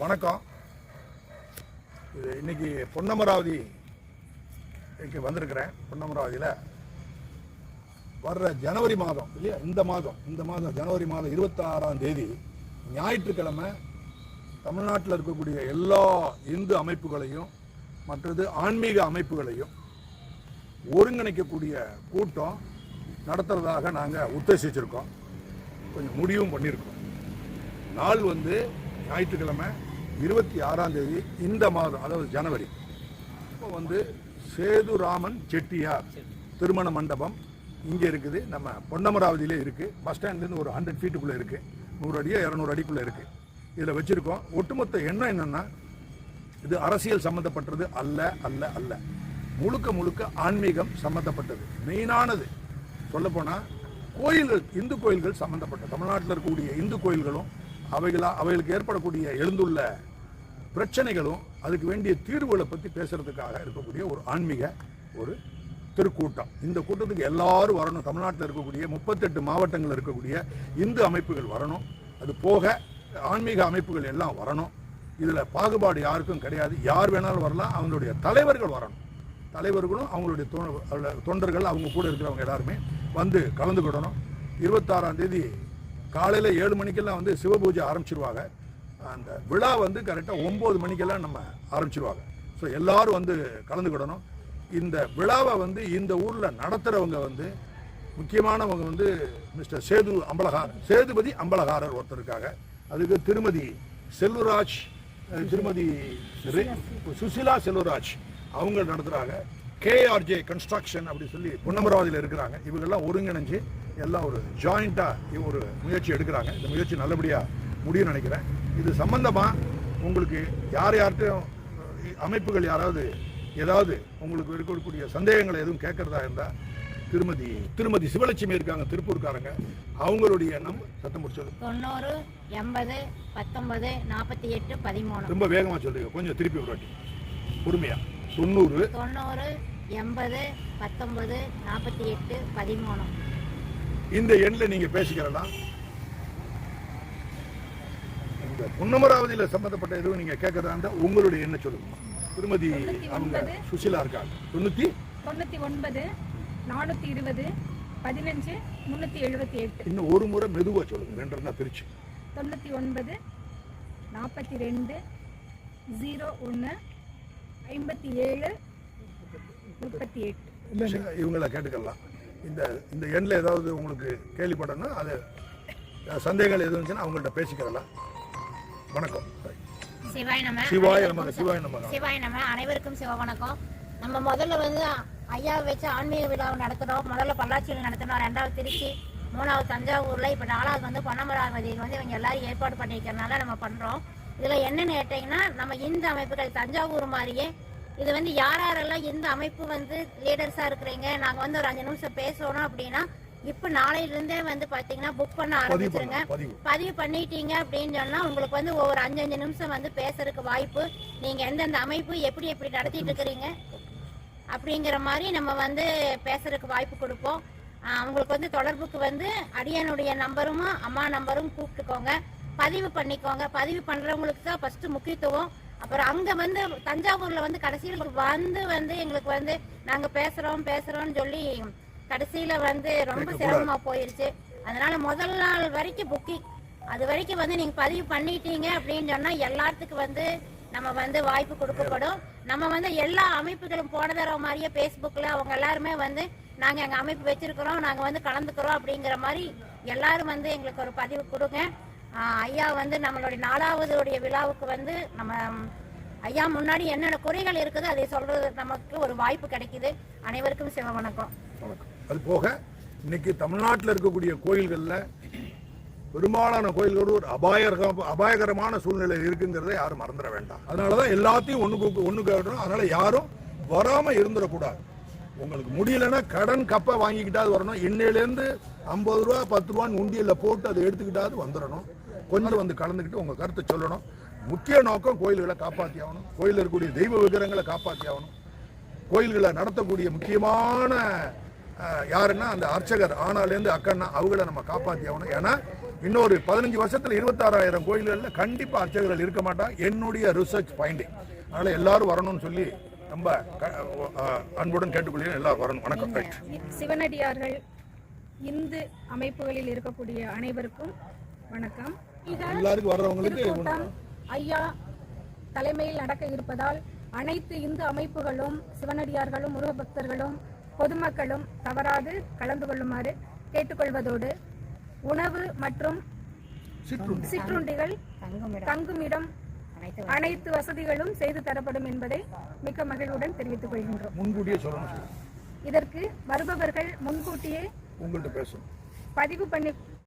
வணக்கம். இது இன்னைக்கு பொன்னமராவதி இன்றைக்கி வந்திருக்கிறேன். பொன்னமராவதியில் வர்ற ஜனவரி மாதம் இல்லையா? இந்த மாதம் இந்த மாதம் ஜனவரி மாதம் இருபத்தாறாம் தேதி ஞாயிற்றுக்கிழமை தமிழ்நாட்டில் இருக்கக்கூடிய எல்லா இந்து அமைப்புகளையும் மற்றது ஆன்மீக அமைப்புகளையும் ஒருங்கிணைக்கக்கூடிய கூட்டம் நடத்துறதாக நாங்கள் உத்தேசிச்சிருக்கோம். கொஞ்சம் முடிவும் பண்ணியிருக்கோம். நாள் வந்து ஞாயிற்றுக்கிழமை இருபத்தி ஆறாம் தேதி இந்த மாதம் அதாவது ஜனவரி. இப்போ வந்து சேதுராமன் செட்டியார் திருமண மண்டபம் இங்கே இருக்குது. நம்ம பொன்னமராவதியிலே இருக்குது பஸ் ஸ்டாண்ட்லேருந்து ஒரு ஹண்ட்ரட் ஃபீட்டுக்குள்ளே இருக்குது நூறு அடியோ இரநூறு அடிக்குள்ளே இருக்குது இதில் வச்சுருக்கோம். ஒட்டுமொத்த எண்ணம் என்னென்னா இது அரசியல் சம்மந்தப்பட்டது அல்ல அல்ல அல்ல. முழுக்க முழுக்க ஆன்மீகம் சம்மந்தப்பட்டது. மெயினானது சொல்லப்போனால் கோயில்கள் இந்து கோயில்கள் சம்மந்தப்பட்ட தமிழ்நாட்டில் இருக்கக்கூடிய இந்து கோயில்களும் அவைகளா அவைகளுக்கு ஏற்படக்கூடிய எழுந்துள்ள பிரச்சனைகளும் அதுக்கு வேண்டிய தீர்வுகளை பற்றி பேசுறதுக்காக இருக்கக்கூடிய ஒரு ஆன்மீக ஒரு திருக்கூட்டம். இந்த கூட்டத்துக்கு எல்லாரும் வரணும். தமிழ்நாட்டில் இருக்கக்கூடிய முப்பத்தெட்டு மாவட்டங்களில் இருக்கக்கூடிய இந்து அமைப்புகள் வரணும். அது போக ஆன்மீக அமைப்புகள் எல்லாம் வரணும். இதில் பாகுபாடு யாருக்கும் கிடையாது. யார் வேணாலும் வரலாம். அவங்களுடைய தலைவர்கள் வரணும். தலைவர்களும் அவங்களுடைய தொண்டர்கள் அவங்க கூட இருக்கிறவங்க எல்லாருமே வந்து கலந்துக்கிடணும். இருபத்தாறாம் தேதி காலையில் ஏழு மணிக்கெல்லாம் வந்து சிவபூஜை ஆரம்பிச்சிருவாங்க. அந்த விழா வந்து கரெக்டாக ஒம்பது மணிக்கெல்லாம் நம்ம ஆரம்பிச்சிருவாங்க. ஸோ எல்லாரும் வந்து கலந்துக்கிடணும். இந்த விழாவை வந்து இந்த ஊரில் நடத்துகிறவங்க வந்து முக்கியமானவங்க வந்து மிஸ்டர் சேது அம்பலகார் சேதுபதி அம்பலகாரர் ஒருத்தர் இருக்காங்க அதுக்கு திருமதி செல்வராஜ் திருமதி சுசிலா செல்வராஜ் அவங்க நடத்துகிறாங்க கேஆர்ஜே கன்ஸ்ட்ரக்ஷன் அப்படி சொல்லி பொன்னமராவதியில் இருக்கிறாங்க. இவங்கெல்லாம் ஒருங்கிணைஞ்சு எல்லாம் ஒரு ஜாயிண்ட்டாக ஒரு முயற்சி எடுக்கிறாங்க. இந்த முயற்சி நல்லபடியாக முடியும்னு நினைக்கிறேன். இது சம்பந்தமாக உங்களுக்கு யார் யார்கிட்டையும் அமைப்புகள் யாராவது ஏதாவது உங்களுக்கு இருக்கக்கூடிய சந்தேகங்களை எதுவும் கேட்கறதா இருந்தால் திருமதி திருமதி சிவலட்சுமி இருக்காங்க திருப்பூர்காரங்க. அவங்களுடைய நம்ம சத்தம் முடிச்சது தொண்ணூறு எண்பது பத்தொன்பது நாற்பத்தி எட்டு பதிமூணு. ரொம்ப வேகமாக சொல்லுங்க கொஞ்சம் திருப்பி ஒரு வாட்டி. பொறுமையா. தொண்ணூறு. தொண்ணூறு எண்பது பத்தொன்பது நாற்பத்தி எட்டு பதிமூணு. இந்த எண்ணில் நீங்க பேசிக்கிறலாம் இந்த பொன்னமராவதியில சம்பந்தப்பட்ட எதுவும் நீங்க கேட்கறதா இருந்தா உங்களுடைய எண்ணை சொல்லுங்க. திருமதி அவங்க சுசிலா இருக்காங்க. தொண்ணூத்தி? தொண்ணூற்றி ஒன்பது நானூற்றி இருபது பதினஞ்சு முந்நூற்றி எழுபத்தி எட்டு. இன்னும் ஒரு முறை மெதுவா சொல்லுங்க. ரெண்டரை பிரிச்சு. தொண்ணூற்றி ஒன்பது நாற்பத்தி ரெண்டு ஜீரோ ஒன்று ஐம்பத்தி ஏழு முப்பத்தி எட்டு. இவங்கள கேட்டுக்கலாம். இந்த இந்த எண்ணில் ஏதாவது உங்களுக்கு கேள்விப்பட்டோன்னா அது சந்தேகங்கள் எதுவும் இருந்துச்சுன்னா அவங்கள்ட்ட பேசிக்கிறலாம். வணக்கம். சிவாய் நம்ம சிவாய நமக சிவாய நமக சிவாய் நம்ம அனைவருக்கும் சிவ வணக்கம். நம்ம முதல்ல வந்து ஐயா வச்சு ஆன்மீக விழாவை நடத்துறோம். முதல்ல பொள்ளாச்சியில் நடத்தினோம். ரெண்டாவது திருச்சி மூணாவது தஞ்சாவூர்ல. இப்ப நாலாவது வந்து பொன்னமராவதியில் வந்து இவங்க எல்லாரும் ஏற்பாடு பண்ணிக்கிறதுனால நம்ம பண்றோம். இதுல என்னன்னு கேட்டீங்கன்னா நம்ம இந்து அமைப்புகள் தஞ்சாவூர் மாதிரியே இது வந்து யார் யாரெல்லாம் இந்த அமைப்பு வந்து லீடர்ஸா இருக்கிறீங்க? நாங்க வந்து ஒரு அஞ்சு நிமிஷம் பேசணும் அப்படின்னா இப்ப நாளையில இருந்தே வந்து பாத்தீங்கன்னா புக் பண்ண ஆரம்பிச்சிருங்க. பதிவு. பண்ணிட்டீங்க அப்படின்னு சொன்னா உங்களுக்கு வந்து ஒவ்வொரு அஞ்சு அஞ்சு நிமிஷம் வந்து பேசுறதுக்கு வாய்ப்பு. நீங்க எந்தெந்த அமைப்பு எப்படி எப்படி நடத்திட்டு இருக்கிறீங்க அப்படிங்கிற மாதிரி நம்ம வந்து பேசுறதுக்கு வாய்ப்பு கொடுப்போம். அவங்களுக்கு வந்து தொடர்புக்கு வந்து அடியனுடைய நம்பரும் அம்மா நம்பரும் கூப்பிட்டுக்கோங்க. பதிவு பண்ணிக்கோங்க. பதிவு பண்றவங்களுக்கு தான் ஃபர்ஸ்ட் முக்கியத்துவம். அப்புறம் அங்க வந்து தஞ்சாவூர்ல வந்து கடைசியில் வந்து வந்து எங்களுக்கு வந்து நாங்க பேசுறோம் பேசுறோம்னு சொல்லி கடைசியில வந்து ரொம்ப சிரமமா போயிருச்சு. அதனால முதல் நாள் வரைக்கும் புக்கிங் அது வரைக்கும் வந்து நீங்க பதிவு பண்ணிட்டீங்க அப்படின்னு சொன்னா எல்லாத்துக்கும் வந்து நம்ம வந்து வாய்ப்பு கொடுக்கப்படும். நம்ம வந்து எல்லா அமைப்புகளும் போன தடவை மாதிரியே Facebookல அவங்க எல்லாருமே வந்து நாங்க எங்க அமைப்பு வச்சிருக்கிறோம் நாங்க வந்து கலந்துக்கிறோம் அப்படிங்கிற மாதிரி எல்லாரும் வந்து எங்களுக்கு ஒரு பதிவு கொடுங்க. ஐயா வந்து நம்மளுடைய நாலாவதுடைய விழாவுக்கு வந்து நம்ம ஐயா முன்னாடி என்னென்ன குறைகள் இருக்குது அதை சொல்றது நமக்கு ஒரு வாய்ப்பு கிடைக்குது. அனைவருக்கும் சிவ வணக்கம். அது போக இன்னைக்கு தமிழ்நாட்டில் இருக்கக்கூடிய கோயில்களில் பெரும்பாலான கோயில்களோடு ஒரு அபாயக அபாயகரமான சூழ்நிலை இருக்குங்கிறதை யாரும் மறந்துட வேண்டாம். அதனால தான் எல்லாத்தையும் ஒன்று ஒன்று கேட்டுறோம் அதனால யாரும் வராமல் இருந்துடக்கூடாது. உங்களுக்கு முடியலன்னா கடன் கப்பை வாங்கிக்கிட்டாது வரணும். இன்னையிலேருந்து ஐம்பது ரூபா பத்து ரூபான்னு உண்டியலில் போட்டு அதை எடுத்துக்கிட்டாது வந்துடணும். கொஞ்சம் வந்து கலந்துக்கிட்டு உங்கள் கருத்தை சொல்லணும். முக்கிய நோக்கம் கோயில்களை காப்பாற்றி ஆகணும். கோயிலில் இருக்கக்கூடிய தெய்வ விக்கிரங்களை காப்பாற்றி ஆகணும். கோயில்களை நடத்தக்கூடிய முக்கியமான யாருன்னா அந்த அர்ச்சகர் ஆனாலேருந்து அக்கன்னா அவங்கள நம்ம காப்பாற்றி ஆகணும். ஏன்னா இன்னொரு பதினஞ்சு வருஷத்துல இருபத்தாறாயிரம் கோயில்கள்ல கண்டிப்பா அர்ச்சகர்கள் இருக்க மாட்டாங்க. என்னுடைய ரிசர்ச் ஃபைண்டிங் அதனால எல்லாரும் வரணும்னு சொல்லி ரொம்ப அன்புடன் கேட்டுக்கொள்கிறேன். எல்லாரும் வரணும். வணக்கம். சிவனடியார்கள் இந்து அமைப்புகளில் இருக்கக்கூடிய அனைவருக்கும் வணக்கம். எல்லாருக்கும் வர்றவங்களுக்கு ஐயா தலைமையில் நடக்க இருப்பதால் அனைத்து இந்து அமைப்புகளும் சிவனடியார்களும் முருக பக்தர்களும் பொதுமக்களும் தவறாது கலந்து கொள்ளுமாறு கேட்டுக்கொள்வதோடு உணவு மற்றும் சிற்றுண்டி. சிற்றுண்டிகள் தங்குமிடம். அனைத்து வசதிகளும் செய்து தரப்படும் என்பதை மிக்க மகிழ்வுடன் தெரிவித்துக் கொள்கின்றோம். முன்கூட்டியே சொல்லணும். இதற்கு வருபவர்கள் முன்கூட்டியே உங்கள்கிட்ட பேசணும். பதிவு பண்ணி